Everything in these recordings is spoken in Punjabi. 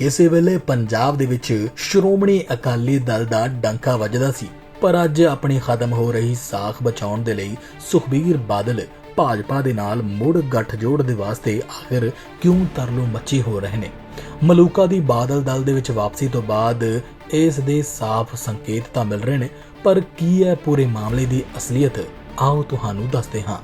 ਕਿਸੇ ਵੇਲੇ ਪੰਜਾਬ ਦੇ ਵਿੱਚ ਸ਼੍ਰੋਮਣੀ ਅਕਾਲੀ ਦਲ ਦਾ ਡੰਕਾ ਵੱਜਦਾ ਸੀ, ਪਰ ਅੱਜ ਆਪਣੀ ਖਤਮ ਹੋ ਰਹੀ ਸਾਖ ਬਚਾਉਣ ਦੇ ਲਈ ਸੁਖਬੀਰ ਬਾਦਲ ਭਾਜਪਾ ਦੇ ਨਾਲ ਮੁੜ ਗੱਠਜੋੜ ਦੇ ਵਾਸਤੇ ਆਖਿਰ ਕਿਉਂ ਤਰਲੋ ਮੱਚੀ ਹੋ ਰਹੇ ਨੇ? ਮਲੂਕਾ ਦੀ ਬਾਦਲ ਦਲ ਦੇ ਵਿੱਚ ਵਾਪਸੀ ਤੋਂ ਬਾਅਦ ਇਸ ਦੇ ਸਾਫ਼ ਸੰਕੇਤ ਤਾਂ ਮਿਲ ਰਹੇ ਨੇ, ਪਰ ਕੀ ਹੈ ਪੂਰੇ ਮਾਮਲੇ ਦੀ ਅਸਲੀਅਤ ਆਓ ਤੁਹਾਨੂੰ ਦੱਸਦੇ ਹਾਂ।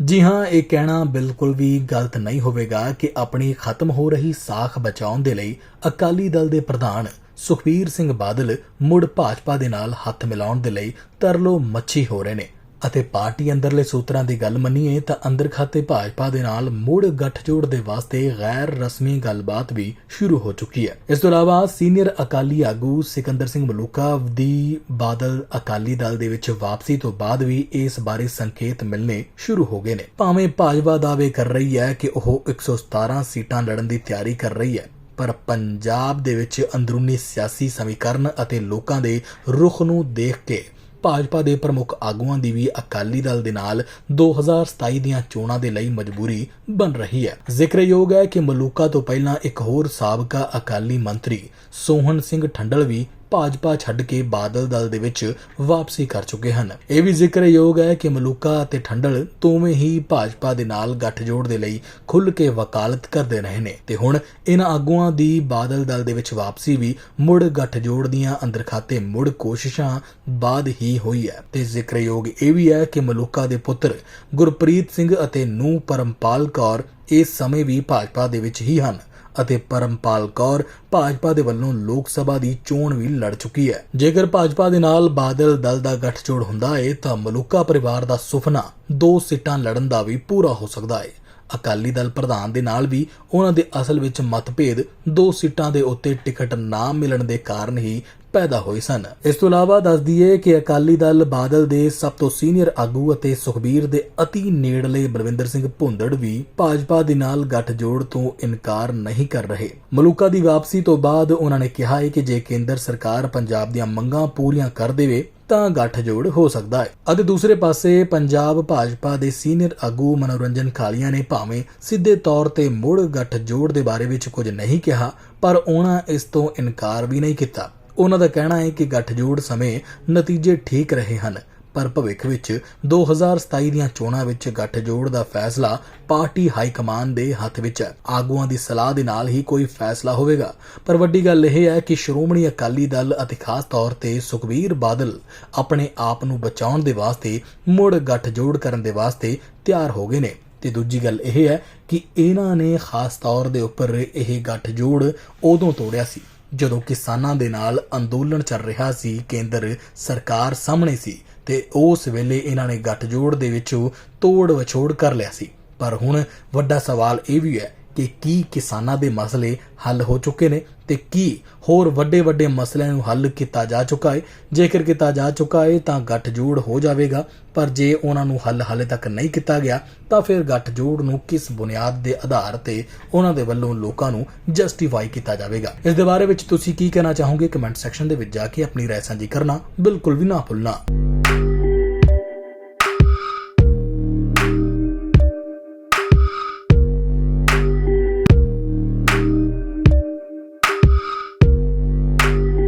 ਜੀ ਹਾਂ, ਇਹ ਕਹਿਣਾ ਬਿਲਕੁਲ ਵੀ ਗਲਤ ਨਹੀਂ ਹੋਵੇਗਾ ਕਿ ਆਪਣੀ ਖਤਮ ਹੋ ਰਹੀ ਸਾਖ ਬਚਾਉਣ ਦੇ ਲਈ ਅਕਾਲੀ ਦਲ ਦੇ ਪ੍ਰਧਾਨ ਸੁਖਬੀਰ ਸਿੰਘ ਬਾਦਲ ਮੁੜ ਭਾਜਪਾ ਦੇ ਨਾਲ ਹੱਥ ਮਿਲਾਉਣ ਦੇ ਲਈ ਤਰਲੋ ਮੱਛੀ ਹੋ ਰਹੇ ਨੇ। ਅਤੇ ਪਾਰਟੀ ਅੰਦਰਲੇ ਸੂਤਰਾਂ ਦੀ ਗੱਲ ਮੰਨੀਏ ਤਾਂ ਅੰਦਰ ਖਾਤੇ ਭਾਜਪਾ ਦੇ ਨਾਲ ਮੁੜ ਗੱਠਜੋੜ ਦੇ ਵਾਸਤੇ ਗੈਰ ਰਸਮੀ ਗੱਲਬਾਤ ਵੀ ਸ਼ੁਰੂ ਹੋ ਚੁੱਕੀ ਹੈ। ਇਸ ਤੋਂ ਇਲਾਵਾ ਸੀਨੀਅਰ ਅਕਾਲੀ ਆਗੂ ਸਿਕੰਦਰ ਸਿੰਘ ਮਲੂਕਾ ਦੀ ਬਾਦਲ ਅਕਾਲੀ ਦਲ ਦੇ ਵਿੱਚ ਵਾਪਸੀ ਤੋਂ ਬਾਅਦ ਵੀ ਇਸ ਬਾਰੇ ਸੰਕੇਤ ਮਿਲਨੇ ਸ਼ੁਰੂ ਹੋ ਗਏ ਨੇ। ਭਾਵੇਂ ਭਾਜਪਾ ਦਾਅਵੇ ਕਰ ਰਹੀ ਹੈ ਕਿ ਉਹ 117 ਸੀਟਾਂ ਲੜਨ ਦੀ ਤਿਆਰੀ ਕਰ ਰਹੀ ਹੈ, ਪਰ ਪੰਜਾਬ ਦੇ ਵਿੱਚ ਅੰਦਰੂਨੀ ਸਿਆਸੀ ਸਮੀਕਰਨ ਅਤੇ ਲੋਕਾਂ ਦੇ ਰੁਖ ਨੂੰ ਦੇਖ ਕੇ ਭਾਜਪਾ ਦੇ ਪ੍ਰਮੁੱਖ ਆਗੂਆਂ ਦੀ ਵੀ ਅਕਾਲੀ ਦਲ ਦੇ ਨਾਲ 2027 ਦੀਆਂ ਚੋਣਾਂ ਦੇ ਲਈ ਮਜਬੂਰੀ ਬਣ ਰਹੀ ਹੈ। ਜ਼ਿਕਰਯੋਗ ਹੈ ਕਿ ਮਲੂਕਾ ਤੋਂ ਪਹਿਲਾਂ ਇੱਕ ਹੋਰ ਸਾਬਕਾ ਅਕਾਲੀ ਮੰਤਰੀ ਸੋਹਣ ਸਿੰਘ ਠੰਡਲ ਵੀ ਭਾਜਪਾ ਛੱਡ ਕੇ ਬਾਦਲ ਦਲ ਦੇ ਵਿੱਚ ਵਾਪਸੀ ਕਰ ਚੁੱਕੇ ਹਨ। ਇਹ ਵੀ ਜ਼ਿਕਰਯੋਗ ਹੈ ਕਿ ਮਲੂਕਾ ਅਤੇ ਠੰਡਲ ਦੋਵੇਂ ਹੀ ਭਾਜਪਾ ਦੇ ਨਾਲ ਗੱਠਜੋੜ ਦੇ ਲਈ ਖੁੱਲ ਕੇ ਵਕਾਲਤ ਕਰਦੇ ਰਹੇ ਨੇ ਤੇ ਹੁਣ ਇਹਨਾਂ ਆਗੂਆਂ ਦੀ ਬਾਦਲ ਦਲ ਦੇ ਵਿੱਚ ਵਾਪਸੀ ਵੀ ਮੁੜ ਗੱਠਜੋੜ ਦੀਆਂ ਅੰਦਰਖਾਤੇ ਮੁੜ ਕੋਸ਼ਿਸ਼ਾਂ ਬਾਅਦ ਹੀ ਹੋਈ ਹੈ। ਤੇ ਜ਼ਿਕਰਯੋਗ ਇਹ ਵੀ ਹੈ ਕਿ ਮਲੂਕਾ ਦੇ ਪੁੱਤਰ ਗੁਰਪ੍ਰੀਤ ਸਿੰਘ ਅਤੇ ਨੂੰ ਪਰਮਪਾਲ ਕੌਰ ਇਸ ਸਮੇਂ ਵੀ ਭਾਜਪਾ ਦੇ ਵਿੱਚ ਹੀ ਹਨ। ਅਤੇ ਪਰਮਪਾਲ ਕੌਰ ਭਾਜਪਾ ਦੇ ਵੱਲੋਂ ਲੋਕ ਸਭਾ ਦੀ ਚੋਣ ਵੀ ਲੜ ਚੁੱਕੀ ਹੈ। ਜੇਕਰ ਭਾਜਪਾ ਦੇ ਨਾਲ ਬਾਦਲ ਦਲ ਦਾ ਗੱਠਜੋੜ ਹੁੰਦਾ ਹੈ ਤਾਂ ਮਲੂਕਾ ਪਰਿਵਾਰ ਦਾ ਸੁਪਨਾ ਦੋ ਸੀਟਾਂ ਲੜਨ ਦਾ ਵੀ ਪੂਰਾ ਹੋ ਸਕਦਾ ਹੈ ਅਕਾਲੀ ਦਲ ਪ੍ਰਧਾਨ ਦੇ ਨਾਲ ਵੀ ਉਹਨਾਂ ਦੇ ਅਸਲ ਵਿੱਚ ਮਤਭੇਦ ਦੋ ਸੀਟਾਂ ਦੇ ਉੱਤੇ ਟਿਕਟ ਨਾ ਮਿਲਣ ਦੇ ਕਾਰਨ ਹੀ ਪੈਦਾ ਹੋਏ ਸਨ। ਇਸ ਤੋਂ ਇਲਾਵਾ ਦੱਸ ਦਈਏ ਕਿ ਅਕਾਲੀ ਦਲ ਬਾਦਲ ਦੇ ਸਭ ਤੋਂ ਸੀਨੀਅਰ ਆਗੂ ਅਤੇ ਸੁਖਬੀਰ ਦੇ ਅਤੀ ਨੇੜਲੇ ਬਲਵਿੰਦਰ ਸਿੰਘ ਭੁੰਦੜ ਵੀ ਭਾਜਪਾ ਦੇ ਨਾਲ ਗੱਠਜੋੜ ਤੋਂ ਇਨਕਾਰ ਨਹੀਂ ਕਰ ਰਹੇ। ਮਲੂਕਾ ਦੀ ਵਾਪਸੀ ਤੋਂ ਬਾਅਦ ਉਹਨਾਂ ਨੇ ਕਿਹਾ ਹੈ ਕਿ ਜੇ ਕੇਂਦਰ ਸਰਕਾਰ ਪੰਜਾਬ ਦੀਆਂ ਮੰਗਾਂ ਪੂਰੀਆਂ ਕਰ ਦੇਵੇ, ਤਾਂ ਗੱਠਜੋੜ ਹੋ ਸਕਦਾ ਹੈ। ਅਤੇ ਦੂਸਰੇ ਪਾਸੇ ਪੰਜਾਬ ਭਾਜਪਾ ਦੇ ਸੀਨੀਅਰ ਆਗੂ ਮਨੋਰੰਜਨ ਖਾਲੀਆ ਨੇ ਭਾਵੇਂ ਸਿੱਧੇ ਤੌਰ ਤੇ ਮੁੜ ਗੱਠਜੋੜ ਦੇ ਬਾਰੇ ਵਿੱਚ ਕੁਝ ਨਹੀਂ ਕਿਹਾ, ਪਰ ਉਹਨਾਂ ਇਸ ਤੋਂ ਇਨਕਾਰ ਵੀ ਨਹੀਂ ਕੀਤਾ। ਉਹਨਾਂ ਦਾ ਕਹਿਣਾ ਹੈ ਕਿ ਗੱਠਜੋੜ ਸਮੇਂ ਨਤੀਜੇ ਠੀਕ ਰਹੇ ਹਨ, ਪਰ ਭਵਿੱਖ ਵਿੱਚ 2027 ਦੀਆਂ ਚੋਣਾਂ ਵਿੱਚ ਗੱਠਜੋੜ ਦਾ ਫੈਸਲਾ ਪਾਰਟੀ ਹਾਈ ਕਮਾਨ ਦੇ ਹੱਥ ਵਿੱਚ ਹੈ। ਆਗੂਆਂ ਦੀ ਸਲਾਹ ਦੇ ਨਾਲ ਹੀ ਕੋਈ ਫੈਸਲਾ ਹੋਵੇਗਾ। ਪਰ ਵੱਡੀ ਗੱਲ ਇਹ ਹੈ ਕਿ ਸ਼੍ਰੋਮਣੀ ਅਕਾਲੀ ਦਲ ਅਤੇ ਖਾਸ ਤੌਰ ਤੇ ਸੁਖਬੀਰ ਬਾਦਲ ਆਪਣੇ ਆਪ ਨੂੰ ਬਚਾਉਣ ਦੇ ਵਾਸਤੇ ਮੁੜ ਗੱਠਜੋੜ ਕਰਨ ਦੇ ਵਾਸਤੇ ਤਿਆਰ ਹੋ ਗਏ ਨੇ। ਤੇ ਦੂਜੀ ਗੱਲ ਇਹ ਹੈ ਕਿ ਇਹਨਾਂ ਨੇ ਖਾਸ ਤੌਰ ਦੇ ਉੱਪਰ ਇਹ ਗੱਠਜੋੜ ਉਦੋਂ ਤੋੜਿਆ ਸੀ। ਜਦੋਂ ਕਿਸਾਨਾਂ ਦੇ ਨਾਲ ਅੰਦੋਲਨ ਚੱਲ ਰਿਹਾ ਸੀ, ਕੇਂਦਰ ਸਰਕਾਰ ਸਾਹਮਣੇ ਸੀ ਤੇ ਉਸ ਵੇਲੇ ਇਹਨਾਂ ਨੇ ਗੱਠਜੋੜ ਦੇ ਵਿੱਚੋਂ ਤੋੜ ਵਿਛੋੜ ਕਰ ਲਿਆ ਸੀ। ਪਰ ਹੁਣ ਵੱਡਾ ਸਵਾਲ ਇਹ ਵੀ ਹੈ ਕਿ ਕੀ ਕਿਸਾਨਾਂ ਦੇ ਮਸਲੇ ਹੱਲ ਹੋ ਚੁੱਕੇ ਨੇ ਤੇ ਕੀ ਹੋਰ ਵੱਡੇ ਵੱਡੇ ਮਸਲਿਆਂ ਨੂੰ ਹੱਲ ਕੀਤਾ ਜਾ ਚੁੱਕਾ ਹੈ? ਜੇਕਰ ਕੀਤਾ ਜਾ ਚੁੱਕਾ ਹੈ ਤਾਂ ਗੱਠਜੋੜ ਹੋ ਜਾਵੇਗਾ, ਪਰ ਜੇ ਉਹਨਾਂ ਨੂੰ ਹੱਲ ਹਾਲੇ ਤੱਕ ਨਹੀਂ ਕੀਤਾ ਗਿਆ, ਤਾਂ ਫਿਰ ਗੱਠਜੋੜ ਨੂੰ ਕਿਸ ਬੁਨਿਆਦ ਦੇ ਆਧਾਰ ਤੇ ਉਹਨਾਂ ਦੇ ਵੱਲੋਂ ਲੋਕਾਂ ਨੂੰ ਜਸਟੀਫਾਈ ਕੀਤਾ ਜਾਵੇਗਾ? ਇਸ ਦੇ ਬਾਰੇ ਵਿੱਚ ਤੁਸੀਂ ਕੀ ਕਹਿਣਾ ਚਾਹੋਗੇ? ਕਮੈਂਟ ਸੈਕਸ਼ਨ ਦੇ ਵਿੱਚ ਜਾ ਕੇ ਆਪਣੀ ਰਾਏ ਸਾਂਝੀ ਕਰਨਾ ਬਿਲਕੁਲ ਵੀ ਨਾ ਭੁੱਲਣਾ।